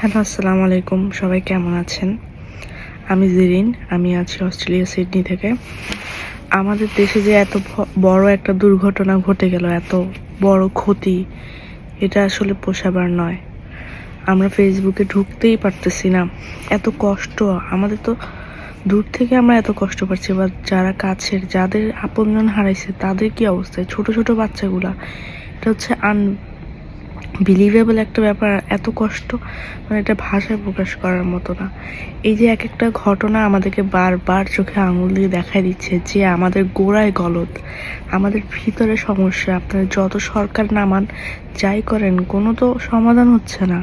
Hello, আসসালামু আলাইকুম। সবাই কেমন আছেন? আমি জিরিন, আমি আছি অস্ট্রেলিয়া, সিডনি থেকে। আমাদের দেশে যে এত বড় একটা দুর্ঘটনা ঘটে গেল, এত বড় ক্ষতি, এটা আসলে পোষাবার নয়। আমরা ফেসবুকে ঢুকতেই পারতেছি না। এত কষ্ট, আমাদের তো দূর থেকে আমরা এত কষ্ট পাচ্ছি, বা যারা কাছের, যাদের আপনজন হারাইছে, তাদের কি অবস্থায় ছোট ছোট বাচ্চাগুলা, এটা হচ্ছে আন বিলিভেবল একটা ব্যাপার, এত কষ্ট মানে এটা ভাষায় প্রকাশ করার মতো না। এই যে এক একটা ঘটনা আমাদেরকে বারবার চোখে আঙুল দিয়ে দেখাই দিচ্ছে যে আমাদের গোড়ায় গলদ, আমাদের ভিতরে সমস্যা, আপনারা যত সরকার নামান, যাই করেন, কোনো তো সমাধান হচ্ছে না।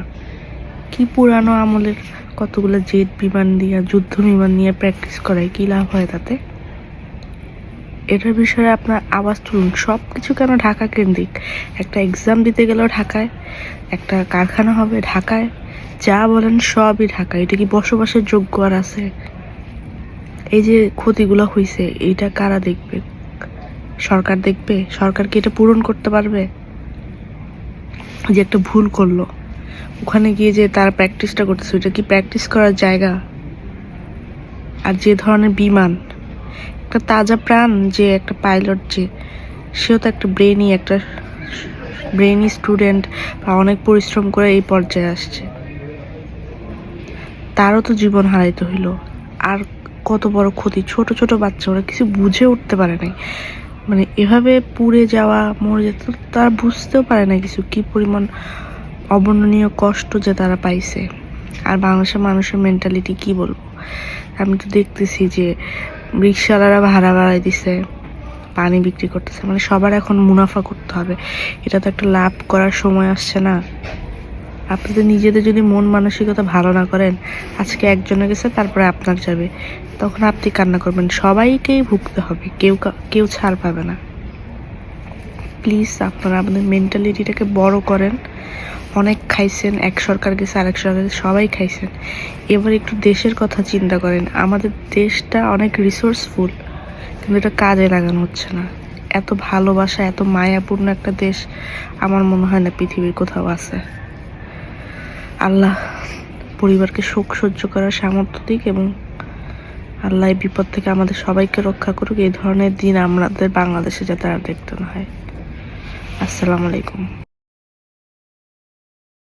কি পুরানো আমলের কতগুলো জেট বিমান দিয়ে যুদ্ধ বিমান নিয়ে প্র্যাকটিস করায়, কি লাভ হয় তাতে? এটার বিষয়ে আপনার আওয়াজ তুলুন। সব কিছু কেন ঢাকা কেন্দ্রিক? একটা এক্সাম দিতে গেলেও ঢাকায়, একটা কারখানা হবে ঢাকায়, যা বলেন সবই ঢাকা এটা কি বসবাসের যোগ্য আর আছে? এই যে ক্ষতিগুলো হয়েছে এইটা কারা দেখবে? সরকার দেখবে? সরকার কি এটা পূরণ করতে পারবে? যে একটা ভুল করল। ওখানে গিয়ে যে তার প্র্যাকটিসটা করতেছে, ওইটা কি প্র্যাকটিস করার জায়গা? আর যে ধরনের বিমান একটা তাজা প্রাণ যে একটা পাইলট যে, সেও তো একটা ব্রেনই একটা ব্রেনই স্টুডেন্ট বা অনেক পরিশ্রম করে এই পর্যায়ে আসছে। তারও তো জীবন হারাইতে হইল। আর কত বড় ক্ষতি, ছোট ছোট বাচ্চা, ওরা কিছু বুঝে উঠতে পারে নাই। মানে এভাবে পুড়ে যাওয়া, মরে যেত তারা বুঝতেও পারে না কিছু, কি পরিমাণ অবর্ণনীয় কষ্ট যে তারা পাইছে। আর বাংলাদেশের মানুষের মেন্টালিটি কি বলব? আমি তো দেখতেছি যে রিক্সাওয়ালারা ভাড়া বাড়াই দিছে, পানি বিক্রি করতেছে মানে সবার এখন মুনাফা করতে হবে। এটা তো একটা লাভ করার সময় আসছে না। আপনাদের নিজেদের যদি মন মানসিকতা ভালো না করেন, আজকে একজনের গেছে, তারপরে আপনার যাবে। তখন আপনি কান্না করবেন। সবাইকেই ভুগতে হবে, কেউ কেউ ছাড় পাবে না। প্লিজ আপনারা আপনাদের মেন্টালিটিটাকে বড় করেন। অনেক খাইছেন, এক সরকার গেছে, আরেক সরকার সবাই খাইছেন। এবার একটু দেশের কথা চিন্তা করেন। আমাদের দেশটা অনেক রিসোর্সফুল কিন্তু এটা কাজে লাগানো হচ্ছে না। এত ভালোবাসা, এত মায়াপূর্ণ একটা দেশ, আমার মনে হয় না পৃথিবীর কোথাও আছে। আল্লাহ পরিবারকে শোক সহ্য করার সামর্থ্য দিক এবং আল্লাহ বিপদ থেকে আমাদের সবাইকে রক্ষা করুক। এই ধরনের দিন আমাদের বাংলাদেশে যাতে আর দেখতে না হয়। আসসালামু আলাইকুম।